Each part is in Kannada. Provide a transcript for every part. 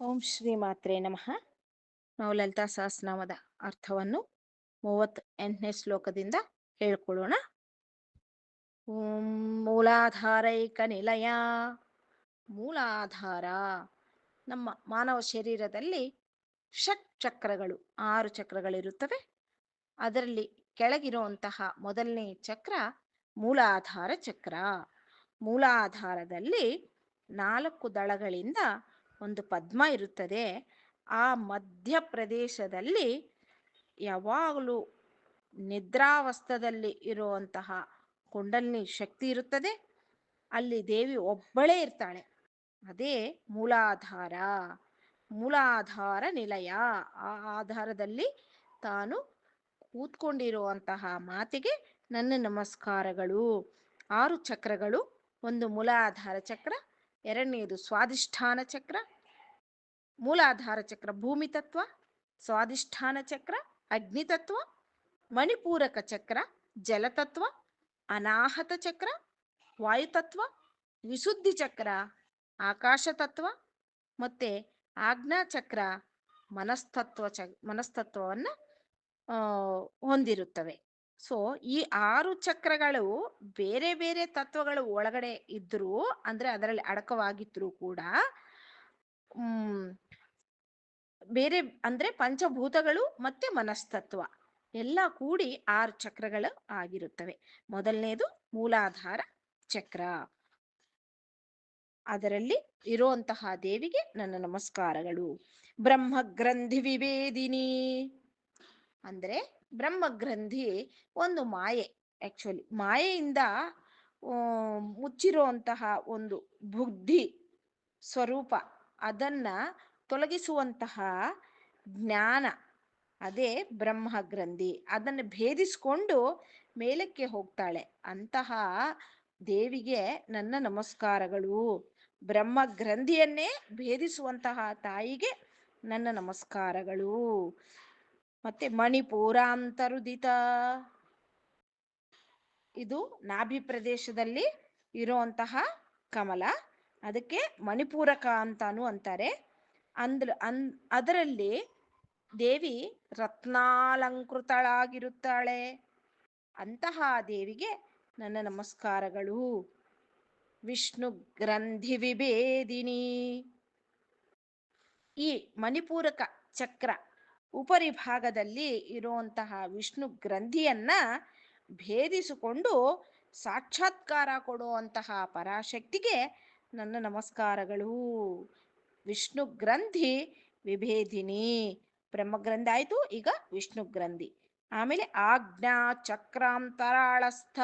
ಓಂ ಶ್ರೀ ಮಾತ್ರೆ ನಮಃ. ನಾವು ಲಲಿತಾ ಸಹಸ್ರನಾಮದ ಅರ್ಥವನ್ನು ಮೂವತ್ ಎಂಟನೇ ಶ್ಲೋಕದಿಂದ ಹೇಳ್ಕೊಳ್ಳೋಣ. ಓಂ ಮೂಲಾಧಾರೈಕ ನಿಲಯ. ಮೂಲಾಧಾರ. ನಮ್ಮ ಮಾನವ ಶರೀರದಲ್ಲಿ ಷಟ್ ಚಕ್ರಗಳು, ಆರು ಚಕ್ರಗಳಿರುತ್ತವೆ. ಅದರಲ್ಲಿ ಕೆಳಗಿರುವಂತಹ ಮೊದಲನೇ ಚಕ್ರ ಮೂಲಾಧಾರ ಚಕ್ರ. ಮೂಲಾಧಾರದಲ್ಲಿ ನಾಲ್ಕು ದಳಗಳಿಂದ ಒಂದು ಪದ್ಮ ಇರುತ್ತದೆ. ಆ ಮಧ್ಯ ಪ್ರದೇಶದಲ್ಲಿ ಯಾವಾಗಲೂ ನಿದ್ರಾವಸ್ಥದಲ್ಲಿ ಇರುವಂತಹ ಕುಂಡಲಿನಿ ಶಕ್ತಿ ಇರುತ್ತದೆ. ಅಲ್ಲಿ ದೇವಿ ಒಬ್ಬಳೇ ಇರ್ತಾಳೆ. ಅದೇ ಮೂಲಾಧಾರ. ಮೂಲಾಧಾರ ನಿಲಯ. ಆ ಆಧಾರದಲ್ಲಿ ತಾನು ಕೂತ್ಕೊಂಡಿರುವಂತಹ ಮಾತಿಗೆ ನನ್ನ ನಮಸ್ಕಾರಗಳು. ಆರು ಚಕ್ರಗಳು, ಒಂದು ಮೂಲಾಧಾರ ಚಕ್ರ ಎರಡನೆಯದು ಸ್ವಾದಿಷ್ಠಾನ ಚಕ್ರ ಮೂಲಾಧಾರ ಚಕ್ರ, ಭೂಮಿ ತತ್ವ, ಸ್ವಾಧಿಷ್ಠಾನ ಚಕ್ರ, ಅಗ್ನಿ ತತ್ವ, ಮಣಿಪೂರಕ ಚಕ್ರ ಜಲತತ್ವ ಅನಾಹತ ಚಕ್ರ ವಾಯುತತ್ವ ವಿಶುದ್ಧಿ ಚಕ್ರ, ಆಕಾಶ ತತ್ವ ಮತ್ತೆ ಆಜ್ಞಾ ಚಕ್ರ ಮನಸ್ತತ್ವ ಚ, ಮನಸ್ತತ್ವವನ್ನು ಹೊಂದಿರುತ್ತವೆ. ಸೊ ಈ ಆರು ಚಕ್ರಗಳು ಬೇರೆ ಬೇರೆ ತತ್ವಗಳು ಒಳಗಡೆ ಇದ್ರೂ, ಅಂದ್ರೆ ಅದರಲ್ಲಿ ಅಡಕವಾಗಿದ್ರು ಕೂಡ ಬೇರೆ ಅಂದ್ರೆ ಪಂಚಭೂತಗಳು ಮತ್ತೆ ಮನಸ್ತತ್ವ ಎಲ್ಲ ಕೂಡಿ ಆರು ಚಕ್ರಗಳು ಆಗಿರುತ್ತವೆ. ಮೊದಲನೇದು ಮೂಲಾಧಾರ ಚಕ್ರ. ಅದರಲ್ಲಿ ಇರುವಂತಹ ದೇವಿಗೆ ನನ್ನ ನಮಸ್ಕಾರಗಳು. ಬ್ರಹ್ಮ ಗ್ರಂಥಿ ವಿವೇದಿನಿ. ಅಂದ್ರೆ ಬ್ರಹ್ಮ ಗ್ರಂಥಿ ಒಂದು ಮಾಯೆ ಆಕ್ಚುಲಿ ಮಾಯೆಯಿಂದ ಮುಚ್ಚಿರುವಂತಹ ಒಂದು ಬುದ್ಧಿ ಸ್ವರೂಪ. ಅದನ್ನ ತೊಲಗಿಸುವಂತಹ ಜ್ಞಾನ, ಅದೇ ಬ್ರಹ್ಮ ಗ್ರಂಥಿ. ಅದನ್ನು ಭೇದಿಸ್ಕೊಂಡು ಮೇಲಕ್ಕೆ ಹೋಗ್ತಾಳೆ. ಅಂತಹ ದೇವಿಗೆ ನನ್ನ ನಮಸ್ಕಾರಗಳು. ಬ್ರಹ್ಮ ಗ್ರಂಥಿಯನ್ನೇ ಭೇದಿಸುವಂತಹ ತಾಯಿಗೆ ನನ್ನ ನಮಸ್ಕಾರಗಳು. ಮತ್ತೆ ಮಣಿಪೂರಾಂತರುದಿತ. ಇದು ನಾಭಿ ಪ್ರದೇಶದಲ್ಲಿ ಇರುವಂತಹ ಕಮಲ. ಅದಕ್ಕೆ ಮಣಿಪೂರಕ ಅಂತಾನು ಅಂತಾರೆ. ಅಂದ್ರ ಅನ್, ಅದರಲ್ಲಿ ದೇವಿ ರತ್ನಾಲಂಕೃತಳಾಗಿರುತ್ತಾಳೆ. ಅಂತಹ ದೇವಿಗೆ ನನ್ನ ನಮಸ್ಕಾರಗಳು. ವಿಷ್ಣು ಗ್ರಂಥಿ ವಿಭೇದಿನಿ. ಈ ಮಣಿಪೂರಕ ಚಕ್ರ ಉಪರಿಭಾಗದಲ್ಲಿ ಇರುವಂತಹ ವಿಷ್ಣು ಗ್ರಂಥಿಯನ್ನ ಭೇದಿಸಿಕೊಂಡು ಸಾಕ್ಷಾತ್ಕಾರ ಕೊಡುವಂತಹ ಪರಾಶಕ್ತಿಗೆ ನನ್ನ ನಮಸ್ಕಾರಗಳು. ವಿಷ್ಣು ಗ್ರಂಥಿ ವಿಭೇದಿನಿ. ಬ್ರಹ್ಮಗ್ರಂಥಿ ಆಯಿತು, ಈಗ ವಿಷ್ಣು ಗ್ರಂಥಿ. ಆಮೇಲೆ ಆಜ್ಞಾ ಚಕ್ರಾಂತರಾಳಸ್ಥ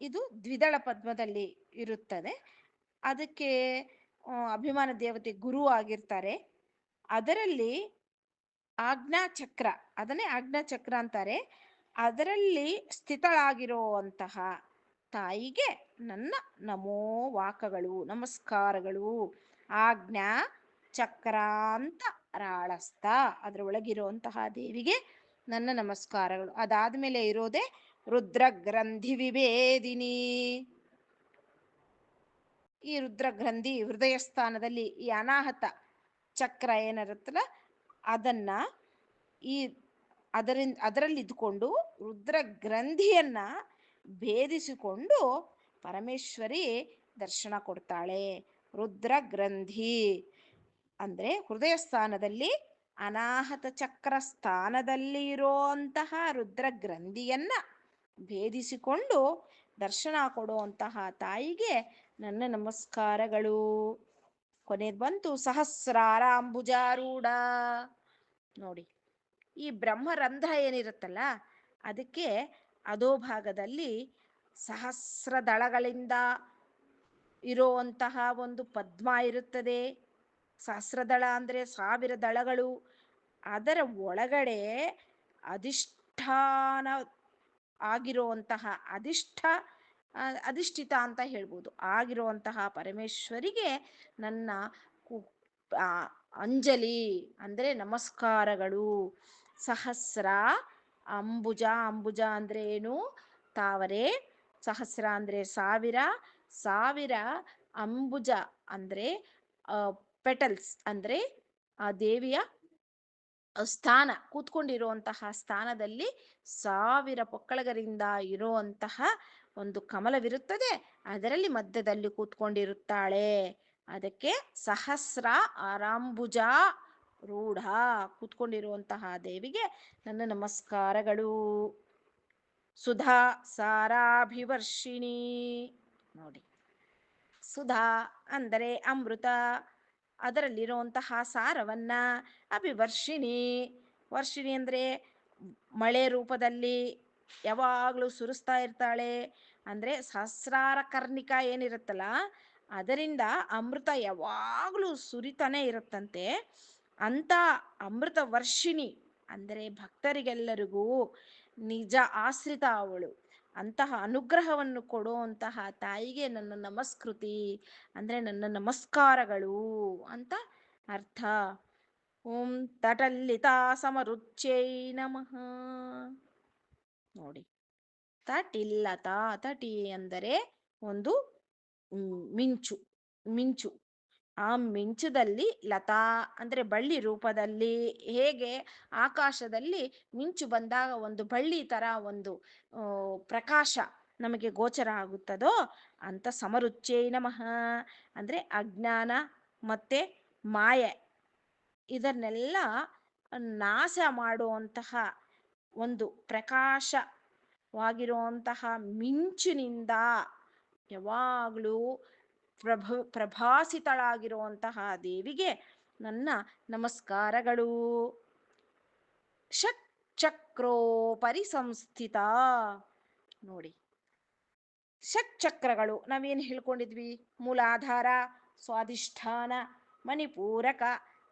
ಇದು ದ್ವಿದಳ ಪದ್ಮದಲ್ಲಿ ಇರುತ್ತದೆ. ಅದಕ್ಕೆ ಅಭಿಮಾನ ದೇವತೆ ಗುರು ಆಗಿರ್ತಾರೆ. ಅದರಲ್ಲಿ ಆಜ್ಞಾ ಚಕ್ರ, ಅದನ್ನೇ ಆಜ್ಞಾ ಚಕ್ರ ಅಂತಾರೆ. ಅದರಲ್ಲಿ ಸ್ಥಿತಳಾಗಿರುವಂತಹ ತಾಯಿಗೆ ನನ್ನ ನಮೋ ವಾಕಗಳು, ನಮಸ್ಕಾರಗಳು. ಆಜ್ಞಾ ಚಕ್ರಾಂತ ರಾಳಸ್ತ. ಅದ್ರ ಒಳಗಿರುವಂತಹ ದೇವಿಗೆ ನನ್ನ ನಮಸ್ಕಾರಗಳು. ಅದಾದ್ಮೇಲೆ ಇರೋದೇ ರುದ್ರಗ್ರಂಥಿ ವಿಭೇದಿನಿ. ಈ ರುದ್ರಗ್ರಂಥಿ ಹೃದಯ ಸ್ಥಾನದಲ್ಲಿ ಈ ಅನಾಹತ ಚಕ್ರ ಏನಿರುತ್ತಲ್ಲ, ಅದನ್ನ ಈ ಅದರಿಂದ ಅದರಲ್ಲಿ ಇದ್ಕೊಂಡು ರುದ್ರ ಗ್ರಂಥಿಯನ್ನ ಭೇದಿಸಿಕೊಂಡು ಪರಮೇಶ್ವರಿ ದರ್ಶನ ಕೊಡ್ತಾಳೆ. ರುದ್ರ ಗ್ರಂಥಿ ಅಂದ್ರೆ ಹೃದಯ ಸ್ಥಾನದಲ್ಲಿ ಅನಾಹತ ಚಕ್ರ ಸ್ಥಾನದಲ್ಲಿ ಇರೋಂತಹ ರುದ್ರ ಗ್ರಂಥಿಯನ್ನ ಭೇದಿಸಿಕೊಂಡು ದರ್ಶನ ಕೊಡುವಂತಹ ತಾಯಿಗೆ ನನ್ನ ನಮಸ್ಕಾರಗಳು. ಕೊನೆ ಬಂತು ಸಹಸ್ರಾರಾಂಬುಜಾರೂಢ. ನೋಡಿ, ಈ ಬ್ರಹ್ಮರಂಧ್ರ ಏನಿರುತ್ತಲ್ಲ, ಅದಕ್ಕೆ ಅದೋ ಭಾಗದಲ್ಲಿ ಸಹಸ್ರ ದಳಗಳಿಂದ ಇರುವಂತಹ ಒಂದು ಪದ್ಮ ಇರುತ್ತದೆ. ಸಹಸ್ರದಳ ಅಂದ್ರೆ ಸಾವಿರ ದಳಗಳು. ಅದರ ಒಳಗಡೆ ಅಧಿಷ್ಠಾನ ಆಗಿರುವಂತಹ ಅಧಿಷ್ಠ ಅಧಿಷ್ಠಿತ ಅಂತ ಹೇಳ್ಬೋದು. ಆಗಿರುವಂತಹ ಪರಮೇಶ್ವರಿಗೆ ನನ್ನ ಅಂಜಲಿ ಅಂದ್ರೆ ನಮಸ್ಕಾರಗಳು. ಸಹಸ್ರ, ಅಂಬುಜ ಅಂಬುಜ ಅಂದ್ರೆ ಏನು? ತಾವರೆ ಸಹಸ್ರ ಅಂದ್ರೆ ಸಾವಿರ ಸಾವಿರ ಅಂಬುಜ ಅಂದ್ರೆ ಪೆಟಲ್ಸ್ ಅಂದರೆ, ಆ ದೇವಿಯ ಸ್ಥಾನ, ಕೂತ್ಕೊಂಡಿರುವಂತಹ ಸ್ಥಾನದಲ್ಲಿ ಸಾವಿರ ಪೊಕ್ಕಳಗರಿಂದ ಇರುವಂತಹ ಒಂದು ಕಮಲವಿರುತ್ತದೆ. ಅದರಲ್ಲಿ ಮಧ್ಯದಲ್ಲಿ ಕೂತ್ಕೊಂಡಿರುತ್ತಾಳೆ. ಅದಕ್ಕೆ ಸಹಸ್ರ ಆರಾಂಬುಜ ರೂಢ, ಕೂತ್ಕೊಂಡಿರುವಂತಹ ದೇವಿಗೆ ನನ್ನ ನಮಸ್ಕಾರಗಳು. ಸುಧಾ ಸಾರಾಭಿವರ್ಷಿಣಿ. ನೋಡಿ. ಸುಧಾ ಅಂದರೆ ಅಮೃತ. ಅದರಲ್ಲಿರುವಂತಹ ಸಾರವನ್ನ ಅಭಿವರ್ಷಿಣಿ. ವರ್ಷಿಣಿ ಅಂದರೆ ಮಳೆ ರೂಪದಲ್ಲಿ ಯಾವಾಗಲೂ ಸುರಿಸ್ತಾ ಇರ್ತಾಳೆ. ಅಂದರೆ ಸಹಸ್ರಾರ ಕರ್ಣಿಕ ಏನಿರುತ್ತಲ್ಲ, ಅದರಿಂದ ಅಮೃತ ಯಾವಾಗಲೂ ಸುರಿತಾನೆ ಇರುತ್ತಂತೆ. ಅಂತ ಅಮೃತ ವರ್ಷಿಣಿ ಅಂದರೆ ಭಕ್ತರಿಗೆಲ್ಲರಿಗೂ ನಿಜ ಆಶ್ರಿತ ಅವಳು. ಅಂತಹ ಅನುಗ್ರಹವನ್ನು ಕೊಡುವಂತಹ ತಾಯಿಗೆ ನನ್ನ ನಮಸ್ಕೃತಿ, ಅಂದರೆ ನನ್ನ ನಮಸ್ಕಾರಗಳು ಅಂತ ಅರ್ಥ. ಓಂ ತಟಲ್ಲಿತಾ ಸಮರುಚ್ಚೈ ನಮಃ. ನೋಡಿ. ತಟಿಲ್ಲತ ತಟಿ ಅಂದರೆ ಒಂದು ಮಿಂಚು ಮಿಂಚು. ಆ ಮಿಂಚುದಲ್ಲಿ ಲತಾ ಅಂದ್ರೆ ಬಳ್ಳಿ ರೂಪದಲ್ಲಿ ಹೇಗೆ ಆಕಾಶದಲ್ಲಿ ಮಿಂಚು ಬಂದಾಗ ಒಂದು ಬಳ್ಳಿ ತರ ಒಂದು ಪ್ರಕಾಶ ನಮಗೆ ಗೋಚರ ಆಗುತ್ತದೋ ಅಂತ ಸಮರುಚ್ಚೇ ನಮಃ. ಅಂದ್ರೆ ಅಜ್ಞಾನ ಮತ್ತೆ ಮಾಯೆ ಇದನ್ನೆಲ್ಲ ನಾಶ ಮಾಡುವಂತಹ ಒಂದು ಪ್ರಕಾಶವಾಗಿರುವಂತಹ ಮಿಂಚಿನಿಂದ ಯಾವಾಗಲೂ ಪ್ರಭ ಪ್ರಭಾಸಿತಳಾಗಿರುವಂತಹ ದೇವಿಗೆ ನನ್ನ ನಮಸ್ಕಾರಗಳು. ಷಟ್ ಚಕ್ರೋಪರಿ ಸಂಸ್ಥಿತ. ನೋಡಿ. ಷಟ್ ಚಕ್ರಗಳು ನಾವೇನು ಹೇಳ್ಕೊಂಡಿದ್ವಿ? ಮೂಲಾಧಾರ, ಸ್ವಾಧಿಷ್ಠಾನ, ಮಣಿಪೂರಕ,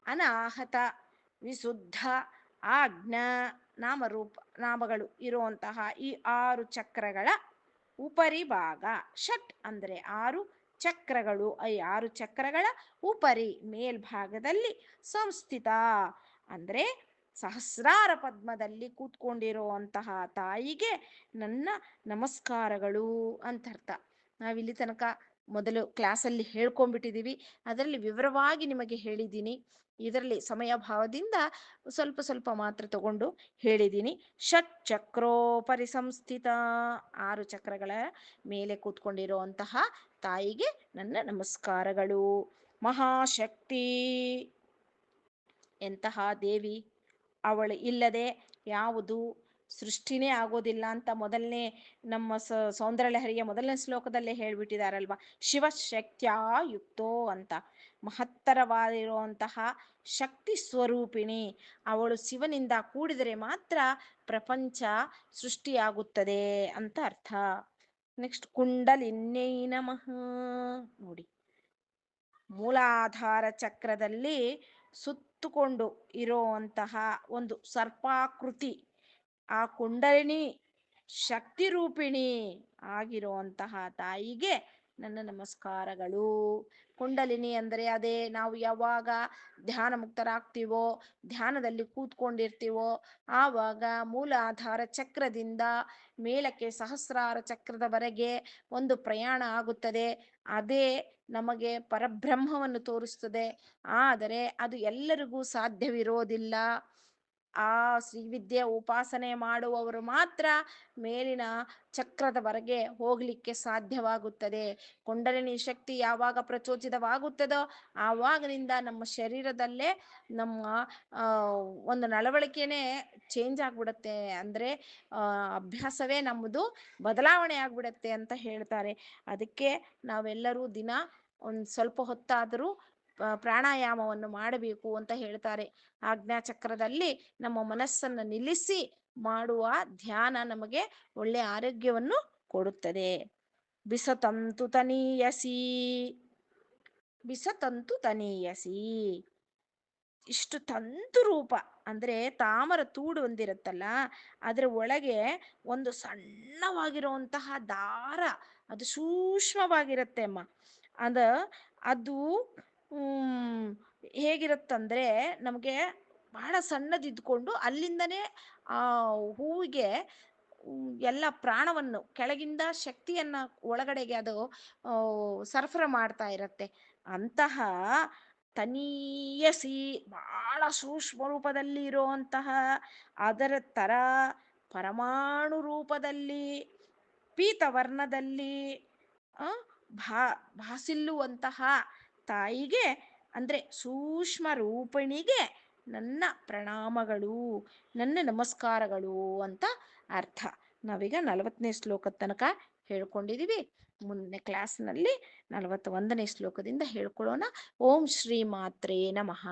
ಅನಾಹತ, ವಿಶುದ್ಧ, ಆಜ್ಞಾ, ನಾಮರೂಪ, ನಾಮಗಳು ಇರುವಂತಹ ಈ ಆರು ಚಕ್ರಗಳ ಉಪರಿಭಾಗ. ಷಟ್ ಅಂದರೆ ಆರು ಚಕ್ರಗಳು, ಈ ಆರು ಚಕ್ರಗಳ ಉಪರಿ ಮೇಲ್ಭಾಗದಲ್ಲಿ ಸಂಸ್ಥಿತ. ಅಂದರೆ ಸಹಸ್ರಾರ ಪದ್ಮದಲ್ಲಿ ಕೂತ್ಕೊಂಡಿರುವಂತಹ ತಾಯಿಗೆ ನನ್ನ ನಮಸ್ಕಾರಗಳು ಅಂತ ಅರ್ಥ ನಾವಿಲ್ಲಿ ತನಕ ಮೊದಲು ಕ್ಲಾಸಲ್ಲಿ ಹೇಳ್ಕೊಂಡ್ಬಿಟ್ಟಿದ್ದೀವಿ ಅದರಲ್ಲಿ ವಿವರವಾಗಿ ನಿಮಗೆ ಹೇಳಿದ್ದೀನಿ. ಇದರಲ್ಲಿ ಸಮಯ ಭಾವದಿಂದ ಸ್ವಲ್ಪ ಸ್ವಲ್ಪ ಮಾತ್ರ ತಗೊಂಡು ಹೇಳಿದ್ದೀನಿ. ಷಟ್ ಚಕ್ರೋಪರಿ ಸಂಸ್ಥಿತ. ಆರು ಚಕ್ರಗಳ ಮೇಲೆ ಕೂತ್ಕೊಂಡಿರುವಂತಹ ತಾಯಿಗೆ ನನ್ನ ನಮಸ್ಕಾರಗಳು. ಮಹಾಶಕ್ತಿ. ಎಂತಹ ದೇವಿ, ಅವಳು ಇಲ್ಲದೆ ಯಾವುದು ಸೃಷ್ಟಿನೇ ಆಗೋದಿಲ್ಲ ಅಂತ ಮೊದಲನೇ ನಮ್ಮ ಸ ಸೌಂದರ್ಯಲಹರಿಯ ಮೊದಲನೇ ಶ್ಲೋಕದಲ್ಲೇ ಹೇಳ್ಬಿಟ್ಟಿದಾರಲ್ವ? ಶಿವಶಕ್ತ್ಯಾ ಯುಕ್ತೋ ಅಂತ. ಮಹತ್ತರವಾಗಿರುವಂತಹ ಶಕ್ತಿ ಸ್ವರೂಪಿಣಿ. ಅವಳು ಶಿವನಿಂದ ಕೂಡಿದರೆ ಮಾತ್ರ ಪ್ರಪಂಚ ಸೃಷ್ಟಿಯಾಗುತ್ತದೆ ಅಂತ ಅರ್ಥ. ನೆಕ್ಸ್ಟ್ ಕುಂಡಲಿನ್ಯೈ ನಮಃ ನೋಡಿ. ಮೂಲಾಧಾರ ಚಕ್ರದಲ್ಲಿ ಸುತ್ತುಕೊಂಡು ಇರುವಂತಹ ಒಂದು ಸರ್ಪಾಕೃತಿ, ಆ ಕುಂಡಲಿನಿ ಶಕ್ತಿ ರೂಪಿಣಿ ಆಗಿರುವಂತಹ ತಾಯಿಗೆ ನನ್ನ ನಮಸ್ಕಾರಗಳು. ಕುಂಡಲಿನಿ ಅಂದರೆ ಅದೇ ನಾವು ಯಾವಾಗ ಧ್ಯಾನ ಮುಕ್ತರಾಗ್ತೀವೋ ಧ್ಯಾನದಲ್ಲಿ ಕೂತ್ಕೊಂಡಿರ್ತೀವೋ, ಆವಾಗ ಮೂಲಾಧಾರ ಚಕ್ರದಿಂದ ಮೇಲಕ್ಕೆ ಸಹಸ್ರಾರ ಚಕ್ರದವರೆಗೆ ಒಂದು ಪ್ರಯಾಣ ಆಗುತ್ತದೆ. ಅದೇ ನಮಗೆ ಪರಬ್ರಹ್ಮವನ್ನು ತೋರಿಸ್ತದೆ. ಆದರೆ ಅದು ಎಲ್ಲರಿಗೂ ಸಾಧ್ಯವಿರೋದಿಲ್ಲ. ಆ ಶ್ರೀವಿದ್ಯೆ ಉಪಾಸನೆ ಮಾಡುವವರು ಮಾತ್ರ ಮೇಲಿನ ಚಕ್ರದವರೆಗೆ ಹೋಗಲಿಕ್ಕೆ ಸಾಧ್ಯವಾಗುತ್ತದೆ. ಕುಂಡಲಿನಿ ಶಕ್ತಿ ಯಾವಾಗ ಪ್ರಚೋದಿತವಾಗುತ್ತದೋ ಆವಾಗಿನಿಂದ ನಮ್ಮ ಶರೀರದಲ್ಲೇ ನಮ್ಮ ಒಂದು ನಳವಳಿಕೆನೇ ಚೇಂಜ್ ಆಗ್ಬಿಡುತ್ತೆ. ಅಂದರೆ ಅಭ್ಯಾಸವೇ ನಮ್ಮದು ಬದಲಾವಣೆ ಆಗ್ಬಿಡುತ್ತೆ ಅಂತ ಹೇಳ್ತಾರೆ. ಅದಕ್ಕೆ ನಾವೆಲ್ಲರೂ ದಿನ ಒಂದು ಸ್ವಲ್ಪ ಹೊತ್ತಾದರೂ ಪ್ರಾಣಾಯಾಮವನ್ನು ಮಾಡಬೇಕು ಅಂತ ಹೇಳ್ತಾರೆ. ಆಜ್ಞಾಚಕ್ರದಲ್ಲಿ ನಮ್ಮ ಮನಸ್ಸನ್ನು ನಿಲ್ಲಿಸಿ ಮಾಡುವ ಧ್ಯಾನ ನಮಗೆ ಒಳ್ಳೆ ಆರೋಗ್ಯವನ್ನು ಕೊಡುತ್ತದೆ. ಬಿಸತಂತು ತನೀಯಸಿ. ಬಿಸತಂತು ತನೀಯಸಿ. ಇಷ್ಟು ತಂತು ರೂಪ ಅಂದ್ರೆ ತಾಮರ ತೂಡು ಒಂದಿರುತ್ತಲ್ಲ, ಅದರ ಒಳಗೆ ಒಂದು ಸಣ್ಣವಾಗಿರುವಂತಹ ದಾರ ಅದು ಸೂಕ್ಷ್ಮವಾಗಿರುತ್ತೆ ಅಮ್ಮ. ಅದ, ಅದು ಹೇಗಿರುತ್ತಂದ್ರೆ ನಮಗೆ ಬಹಳ ಸಣ್ಣದಿದ್ಕೊಂಡು ಅಲ್ಲಿಂದನೇ ಆ ಹೂವಿಗೆ ಎಲ್ಲ ಪ್ರಾಣವನ್ನು, ಕೆಳಗಿಂದ ಶಕ್ತಿಯನ್ನ ಒಳಗಡೆಗೆ ಅದು ಸರಫರ ಮಾಡ್ತಾ ಇರತ್ತೆ. ಅಂತಹ ತನೀಯಸಿ ಬಹಳ ಸೂಕ್ಷ್ಮ ರೂಪದಲ್ಲಿ ಇರುವಂತಹ ಅದರ ತರ ಪರಮಾಣು ರೂಪದಲ್ಲಿ, ಪೀತವರ್ಣದಲ್ಲಿ ಭಾ, ಭಾಸಿಲ್ಲುವಂತಹ ತಾಯಿಗೆ, ಅಂದರೆ ಸೂಕ್ಷ್ಮ ರೂಪಿಣಿಗೆ ನನ್ನ ಪ್ರಣಾಮಗಳು, ನನ್ನ ನಮಸ್ಕಾರಗಳು ಅಂತ ಅರ್ಥ. ನಾವೀಗ ನಲವತ್ತನೇ ಶ್ಲೋಕದ ತನಕ ಹೇಳ್ಕೊಂಡಿದ್ದೀವಿ ಮುಂದಿನ ಕ್ಲಾಸ್ನಲ್ಲಿ ನಲವತ್ತ ಒಂದನೇ ಶ್ಲೋಕದಿಂದ ಹೇಳ್ಕೊಳ್ಳೋಣ. ಓಂ ಶ್ರೀ ಮಾತ್ರೇ ನಮಃ.